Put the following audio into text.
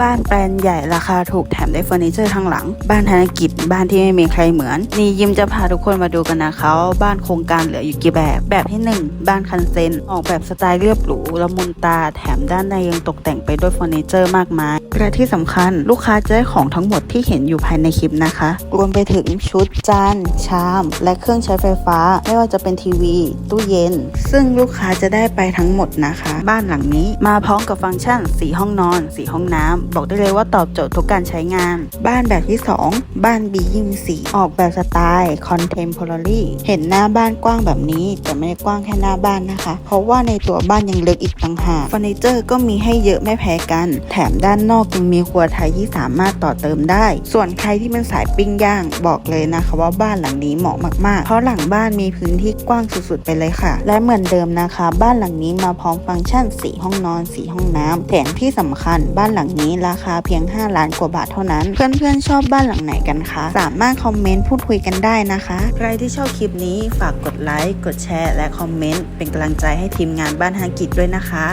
บ้านแปลนใหญ่ราคาถูกแถมได้เฟอร์นิเจอร์ทั้งหลัง บ้านธนกิจ บ้านที่ไม่มีใครเหมือน นี่ยิมจะพาทุกคนมาดูกันนะคะว่าบ้านโครงการเหลืออยู่กี่แบบ แบบที่หนึ่งบ้านคันเซน ออกแบบสไตล์เรียบหรูละมุนตา แถมด้านในยังตกแต่งไปด้วยเฟอร์นิเจอร์มากมายและที่สำคัญลูกค้าจะได้ของทั้งหมดที่เห็นอยู่ภายในคลิปนะคะ รวมไปถึงชุดจานชาม และเครื่องใช้ไฟฟ้า ไม่ว่าจะเป็นทีวี ตู้เย็น ซึ่งลูกค้าจะได้ไปทั้งหมดนะคะ บ้านหลังนี้มาพร้อมกับฟังก์ชัน 4 ห้องนอน 4 ห้องน้ำบอกได้เลยว่าตอบโจทย์ทุกการใช้งาน บ้านแบบที่ 2 บ้านบียิมสีออกแบบสไตล์คอนเทมพอร์รี่เห็นหน้าบ้านกว้างแบบนี้ แต่ไม่ได้กว้างแค่หน้าบ้านนะคะ เพราะว่าในตัวบ้านยังเลึกอีกต่างหากเฟอร์นิเจอร์ก็มีให้เยอะไม่แพ้กัน แถมด้านนอกยังมีครัวไทยที่สามารถต่อเติมได้ ส่วนใครที่เป็นสายปิ้งย่างบอกเลยนะคะว่าบ้านหลังนี้เหมาะมากๆ เพราะหลังบ้านมีพื้นที่กว้างสุดๆไปเลยค่ะ และเหมือนเดิมนะคะ บ้านหลังนี้มาพร้อมฟังก์ชัน4ห้องนอน4ห้องน้ำแถมที่สำคัญบ้านหลังนี้ราคาเพียง 5 ล้านกว่าบาทเท่านั้น เพื่อนๆชอบบ้านหลังไหนกันคะ สามารถคอมเมนต์พูดคุยกันได้นะคะ ใครที่ชอบคลิปนี้ฝากกดไลค์ กดแชร์ และคอมเมนต์เป็นกำลังใจให้ทีมงานบ้านฮากิจด้วยนะคะ